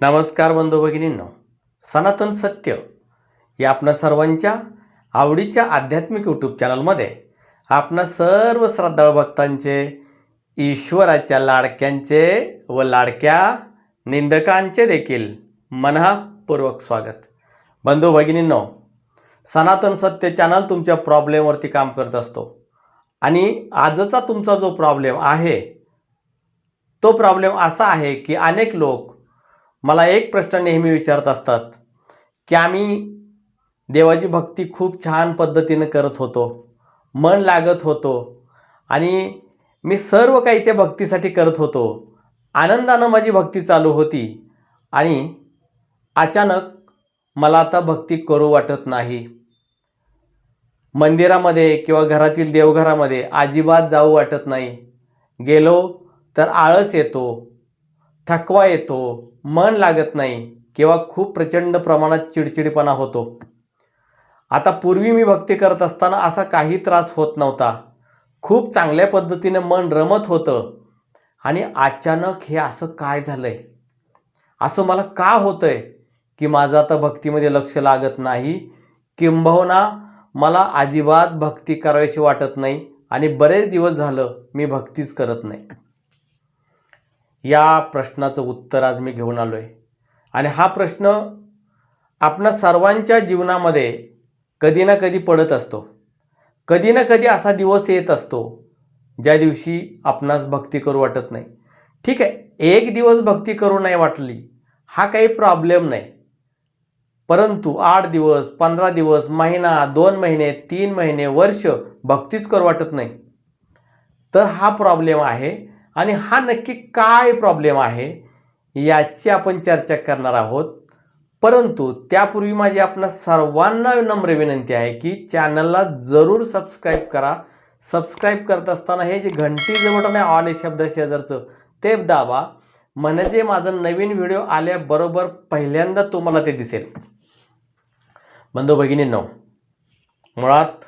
नमस्कार बंधू भगिनींनो. सनातन सत्य या आपणा सर्वांच्या आवडीच्या आध्यात्मिक यूट्यूब चॅनलमध्ये आपणा सर्व श्रद्धाळू भक्तांचे ईश्वराच्या लाडक्यांचे व लाडक्या निंदकांचे देखील मनःपूर्वक स्वागत. बंधू भगिनींनो सनातन सत्य चॅनल तुमच्या प्रॉब्लेमवरती काम करत असतो. आणि आजचा तुमचा जो प्रॉब्लेम आहे तो प्रॉब्लेम असा आहे की अनेक लोक मला एक प्रश्न नेहमी विचारत असतात की आम्ही देवाची भक्ती खूप छान पद्धतीनं करत होतो मन लागत होतो आणि मी सर्व काही त्या भक्तीसाठी करत होतो. आनंदानं माझी भक्ती चालू होती आणि अचानक मला आता भक्ती करू वाटत नाही. मंदिरामध्ये किंवा घरातील देवघरामध्ये अजिबात जाऊ वाटत नाही. गेलो तर आळस येतो थकवा येतो मन लागत नाही किंवा खूप प्रचंड प्रमाणात चिडचिडपणा होतो. आता पूर्वी मी भक्ती करत असताना असा काही त्रास होत नव्हता. खूप चांगल्या पद्धतीने मन रमत होतं. आणि अचानक हे असं काय झालंय? असं मला का होतंय? की माझं आता भक्तीमध्ये लक्ष लागत नाही. किंबहुना मला अजिबात भक्ती करावीशी वाटत नाही. आणि बरेच दिवस झालं मी भक्तीच करत नाही. या प्रश्नाचं उत्तर आज मी घेऊन आलो आहे आणि हा प्रश्न आपणा सर्वांच्या जीवनामध्ये कधी ना कधी पडत असतो. कधी ना कधी असा दिवस येत असतो ज्या दिवशी आपणास भक्ती करू वाटत नाही. ठीक आहे एक दिवस भक्ती करू नाही वाटली हा काही प्रॉब्लेम नाही. परंतु आठ दिवस पंधरा दिवस महिना दोन महिने तीन महिने वर्ष भक्तीच करू वाटत नाही. तर हा प्रॉब्लेम आहे आणि हा नक्की काय प्रॉब्लेम आहे याची आपण चर्चा करणार आहोत. परंतु त्यापूर्वी माझी आपणा सर्वांना नम्र विनंती आहे की चॅनलला जरूर सबस्क्राईब करा. सबस्क्राईब करत असताना हे जे घंटीचं बटन आहे ऑल शब्द शेजारचं ते दाबा. म्हणजे माझं नवीन व्हिडिओ आल्याबरोबर पहिल्यांदा तुम्हाला ते दिसेल. बंधू भगिनींनो मुळात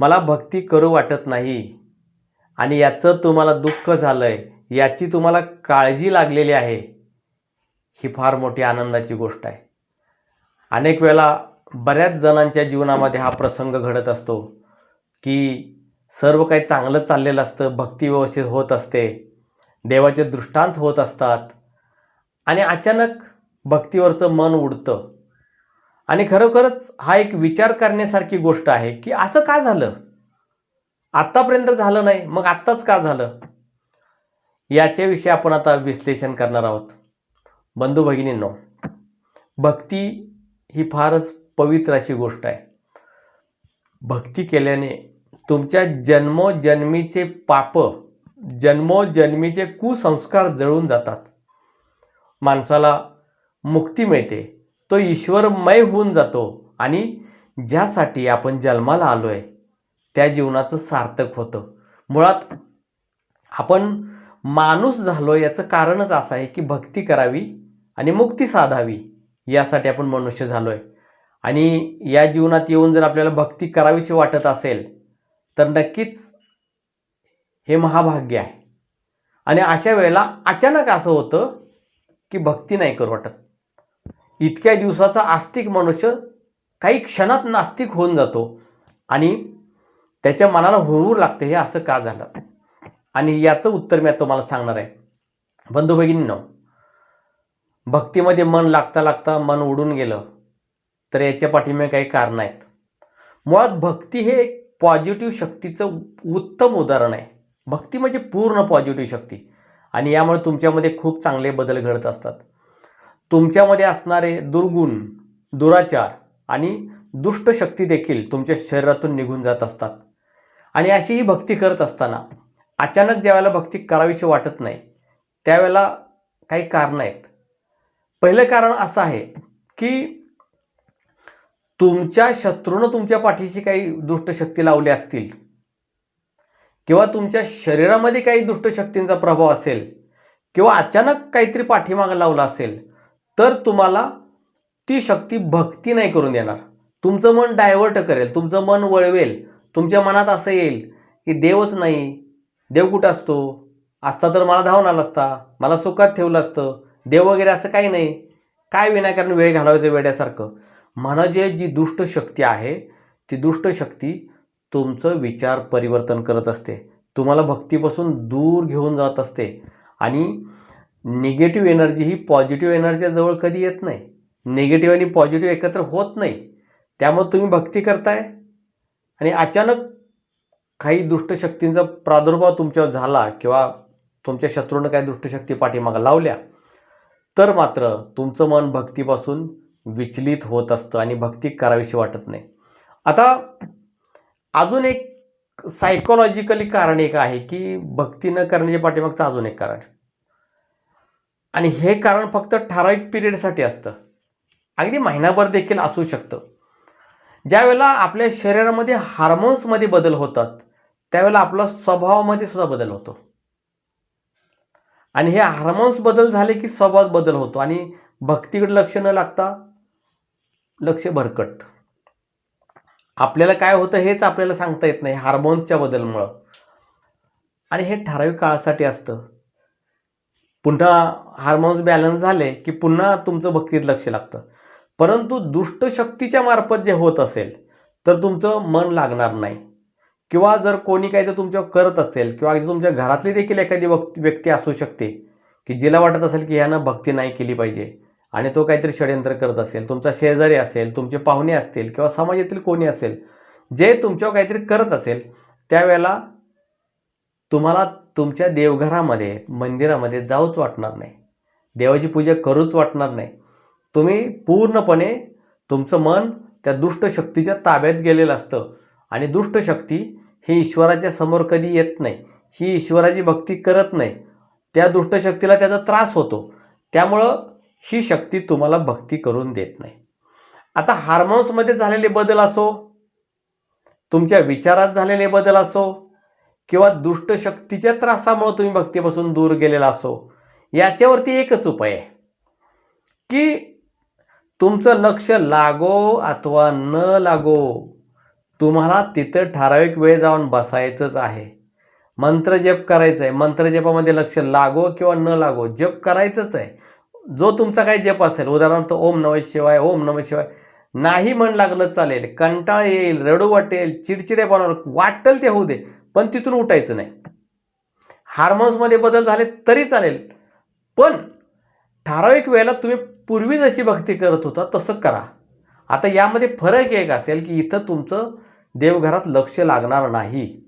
मला भक्ती करू वाटत नाही. आणि याचं तुम्हाला दुःख झालं आहे याची तुम्हाला काळजी लागलेली आहे ही फार मोठी आनंदाची गोष्ट आहे. अनेक वेळा बऱ्याच जणांच्या जीवनामध्ये हा प्रसंग घडत असतो की सर्व काही चांगलं चाललेलं असतं भक्ती व्यवस्थित होत असते देवाचे दृष्टांत होत असतात आणि अचानक भक्तीवरचं मन उडतं. आणि खरोखरच हा एक विचार करण्यासारखी गोष्ट आहे की असं का झालं? आत्तापर्यंत झालं नाही मग आत्ताच का झालं? याच्याविषयी आपण आता विश्लेषण करणार आहोत. बंधू भगिनींनो भक्ती ही फारच पवित्र अशी गोष्ट आहे. भक्ती केल्याने तुमच्या जन्मोजन्मीचे पाप जन्मोजन्मीचे कुसंस्कार जळून जातात. माणसाला मुक्ती मिळते तो ईश्वरमय होऊन जातो आणि ज्यासाठी आपण जन्माला आलो आहे त्या जीवनाचं सार्थक होतं. मुळात आपण माणूस झालो याचं कारणच असं आहे की भक्ती करावी आणि मुक्ती साधावी यासाठी आपण मनुष्य झालो आहे आणि या जीवनात येऊन जर आपल्याला भक्ती करावीशी वाटत असेल तर नक्कीच हे महाभाग्य आहे. आणि अशा वेळेला अचानक असं होतं की भक्ती नाही करू वाटत. इतक्या दिवसाचा आस्तिक मनुष्य काही क्षणात नास्तिक होऊन जातो आणि त्याच्या मनाला हुरवूर लागते हे असं का झालं? आणि याचं उत्तर मी तुम्हाला सांगणार आहे. बंधू भगिनींनो भक्तीमध्ये मन लागता लागता मन उडून गेलं तर याच्या पाठीमागे काही कारण आहेत. मुळात भक्ती हे एक पॉझिटिव्ह शक्तीचं उत्तम उदाहरण आहे. भक्ती म्हणजे पूर्ण पॉझिटिव्ह शक्ती. आणि यामुळे तुमच्यामध्ये खूप चांगले बदल घडत असतात. तुमच्यामध्ये असणारे दुर्गुण दुराचार आणि दुष्ट शक्ती देखील तुमच्या शरीरातून निघून जात असतात. आणि अशी ही भक्ती करत असताना अचानक ज्यावेळेला भक्ती करावीशी वाटत नाही त्यावेळेला काही कारणं आहेत. पहिलं कारण असं आहे की तुमच्या शत्रूनं तुमच्या पाठीशी काही दुष्टशक्ती लावली असतील किंवा तुमच्या शरीरामध्ये काही दुष्टशक्तींचा प्रभाव असेल किंवा अचानक काहीतरी पाठीमागं लावला असेल तर तुम्हाला ती शक्ती भक्ती नाही करून देणार. तुमचं मन डायव्हर्ट करेल तुमचं मन वळवेल तुमच्या मनात असं येईल की देवच नाही देव कुठं असतो? असता तर मला धावून आला असता मला सुखात ठेवलं असतं देव वगैरे असं काही नाही. काय विनाकारण वेळ घालवायचं वेड्यासारखं? म्हणजे जी दुष्ट शक्ती आहे ती दुष्ट शक्ती तुमचं विचार परिवर्तन करत असते. तुम्हाला भक्तीपासून दूर घेऊन जात असते. आणि निगेटिव्ह एनर्जी ही पॉझिटिव्ह एनर्जीजवळ कधी येत नाही. निगेटिव्ह आणि पॉझिटिव्ह एकत्र होत नाही. त्यामुळे तुम्ही भक्ती करताय? आणि अचानक काही दुष्टशक्तींचा प्रादुर्भाव तुमच्यावर झाला किंवा तुमच्या शत्रूनं काही दुष्टशक्ती पाठीमागं लावल्या तर मात्र तुमचं मन भक्तीपासून विचलित होत असतं आणि भक्ती करावीशी वाटत नाही. आता अजून एक सायकोलॉजिकली कारण एक आहे की भक्ती न करण्याच्या पाठीमागचं अजून एक कारण. आणि हे कारण फक्त ठराविक पिरियडसाठी असतं. अगदी महिनाभर देखील असू शकतं. ज्यावेळेला आपल्या शरीरामध्ये हार्मोन्समध्ये बदल होतात त्यावेळेला आपला स्वभावामध्ये सुद्धा बदल होतो. आणि हे हार्मोन्स बदल झाले की स्वभावात बदल होतो आणि भक्तीकडे लक्ष न लागता लक्ष भरकटतं. आपल्याला काय होतं हेच आपल्याला सांगता येत नाही हार्मोन्सच्या बदलमुळं. आणि हे ठराविक काळासाठी असतं. पुन्हा हार्मोन्स बॅलन्स झाले की पुन्हा तुमचं भक्तीत लक्ष लागतं. परंतु दुष्ट शक्तीच्या मार्फत जे होत असेल तर तुमचं मन लागणार नाही. किंवा जर कोणी काही तर तुमच्यावर करत असेल किंवा तुमच्या घरातली देखील एखादी वक् व्यक्ती असू शकते की जिला वाटत असेल की ह्यानं भक्ती नाही केली पाहिजे आणि तो काहीतरी षडयंत्र करत असेल तुमचा शेजारी असेल तुमचे पाहुणे असतील किंवा समाजातील कोणी असेल जे तुमच्यावर काहीतरी करत असेल त्यावेळेला तुम्हाला तुमच्या देवघरामध्ये मंदिरामध्ये जाऊच वाटणार नाही. देवाची पूजा करूच वाटणार नाही. तुम्ही पूर्णपणे तुमचं मन त्या दुष्ट शक्तीच्या ताब्यात गेलेलं असतं. आणि दुष्ट शक्ती ही ईश्वराच्या समोर कधी येत नाही. ही ईश्वराची भक्ती करत नाही. त्या दुष्ट शक्तीला त्याचा त्रास होतो. त्यामुळं ही शक्ती तुम्हाला भक्ती करून देत नाही. आता हार्मोन्समध्ये झालेले बदल असो तुमच्या विचारात झालेले बदल असो किंवा दुष्ट शक्तीच्या त्रासामुळे तुम्ही भक्तीपासून दूर गेलेला असो याच्यावरती एकच उपाय आहे. की तुमचं लक्ष लागो अथवा न लागो तुम्हाला तिथं ठराविक वेळ जाऊन बसायचंच आहे. मंत्र जप करायचं आहे मंत्रजपामध्ये लक्ष लागो किंवा न लागो जप करायचंच आहे. जो तुमचा काही जप असेल उदाहरणार्थ ओम नम शिवाय ओम नम शिवाय नाही मन लागलं चालेल कंटाळ येईल रडू वाटेल चिडचिडे बनवणार वाटेल ते होऊ दे पण तिथून उठायचं नाही. हार्मोन्समध्ये बदल झाले तरी चालेल पण ठराविक वेळेला तुम्ही पूर्वी जशी भक्ती करत होता तसं करा. आता यामध्ये फरक एक असेल की इथं तुमचं देवघरात लक्ष लागणार नाही.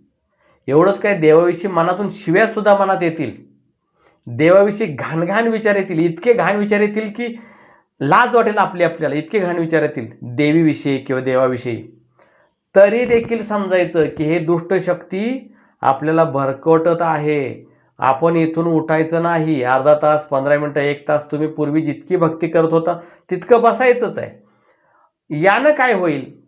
एवढंच काय देवाविषयी मनातून शिव्यासुद्धा मनात येतील. देवाविषयी घाणघाण विचार येतील. इतके घाण विचार येतील की लाज वाटेल आपली आपल्याला. इतके घाण विचार येतील देवीविषयी किंवा देवाविषयी. तरी देखील समजायचं की हे दुष्ट शक्ती आपल्याला भरकटत आहे. आपण इथून उठायचं नाही. अर्धा तास पंधरा मिनटं एक तास तुम्ही पूर्वी जितकी भक्ती करत होता तितकं बसायचंच आहे. यानं काय होईल?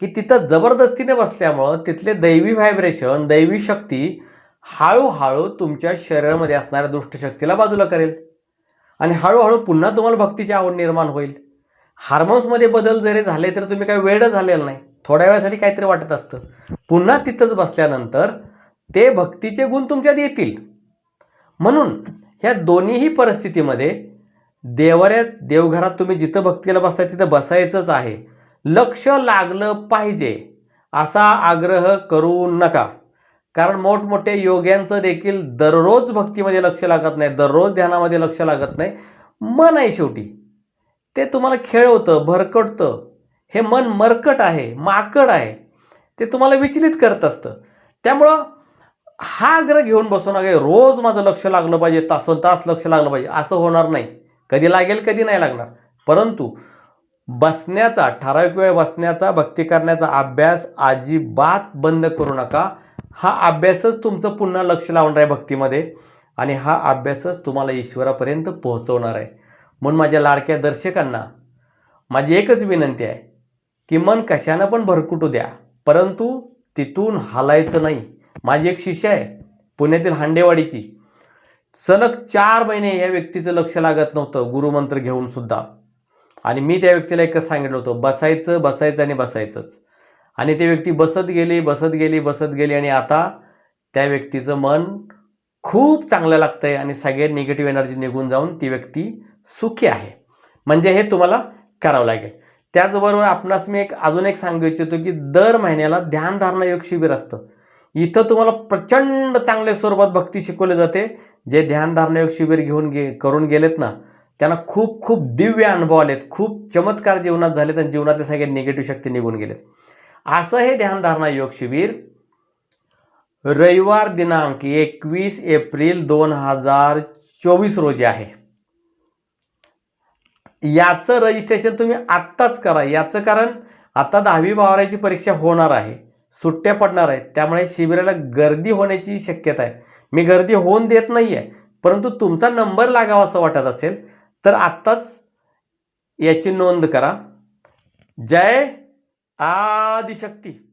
की तिथं जबरदस्तीने बसल्यामुळं तिथले दैवी व्हायब्रेशन दैवी शक्ती हळूहळू तुमच्या शरीरामध्ये असणाऱ्या दुष्टशक्तीला बाजूला करेल. आणि हळूहळू पुन्हा तुम्हाला भक्तीची आवड निर्माण होईल. हार्मोन्समध्ये बदल जरी झाले तर तुम्ही काही वेळ झालेला नाही. थोड्या वेळासाठी काहीतरी वाटत असतं. पुन्हा तिथंच बसल्यानंतर ते भक्तीचे गुण तुमच्यात येतील. म्हणून ह्या दोन्हीही परिस्थितीमध्ये देवाऱ्यात देवघरात तुम्ही जिथं भक्तीला बसता तिथं बसायचंच आहे. लक्ष लागलं पाहिजे असा आग्रह करू नका. कारण मोठमोठे योग्यांचं देखील दररोज भक्तीमध्ये लक्ष लागत नाही दररोज ध्यानामध्ये लक्ष लागत नाही. मन आहे शेवटी. ते तुम्हाला खेळवतं भरकटतं. हे मन मरकट आहे माकड आहे. ते तुम्हाला विचलित करत असतं. त्यामुळं हा ग्रह घेऊन बसू नका रोज माझं लक्ष लागलं पाहिजे तासन तास लक्ष लागलं पाहिजे असं होणार नाही. कधी लागेल कधी नाही लागणार. परंतु बसण्याचा ठराविक वेळ बसण्याचा भक्ती करण्याचा अभ्यास अजिबात बंद करू नका. हा अभ्यासच तुमचं पुन्हा लक्ष लावणार आहे भक्तीमध्ये आणि हा अभ्यासच तुम्हाला ईश्वरापर्यंत पोहोचवणार आहे. म्हणून माझ्या लाडक्या दर्शकांना माझी एकच विनंती आहे की मन कशानं पण भरकुटू द्या परंतु तिथून हालायचं नाही. माझी एक शिष्य आहे पुण्यातील हांडेवाडीची. सलग चार महिने या व्यक्तीचं लक्ष लागत नव्हतं गुरुमंत्र घेऊन सुद्धा. आणि मी त्या व्यक्तीला एकच सांगितलं होतं बसायचं बसायचं आणि बसायचंच. आणि ती व्यक्ती बसत गेली बसत गेली बसत गेली आणि आता त्या व्यक्तीचं मन खूप चांगलं लागतं आहे आणि सगळे निगेटिव्ह एनर्जी निघून जाऊन ती व्यक्ती सुखी आहे. म्हणजे हे तुम्हाला करावं लागेल. त्याचबरोबर आपणास मी एक अजून एक सांगू इच्छितो की दर महिन्याला ध्यानधारणा योग शिबिर असतं. इथं तुम्हाला प्रचंड चांगल्या स्वरूपात भक्ती शिकवली जाते. जे ध्यानधारणा योग शिबिर घेऊन गे करून गेलेत ना त्यांना खूप खूप दिव्य अनुभव आलेत. खूप चमत्कार जीवनात झालेत आणि जीवनातले सगळे निगेटिव्ह शक्ती निघून गेलेत. असं हे ध्यानधारणा योग शिबिर रविवार दिनांक एकवीस एप्रिल दोन हजार चोवीस रोजी आहे. याचं रजिस्ट्रेशन तुम्ही आत्ताच करा. याचं कारण आता दहावी बारावीची परीक्षा होणार आहे. सुट्ट्या पडणार आहेत. त्यामुळे शिबिराला गर्दी होण्याची शक्यता आहे. मी गर्दी होऊन देत नाही आहे परंतु तुमचा नंबर लागावा असं वाटत असेल तर आत्ताच याची नोंद करा. जय आदिशक्ती.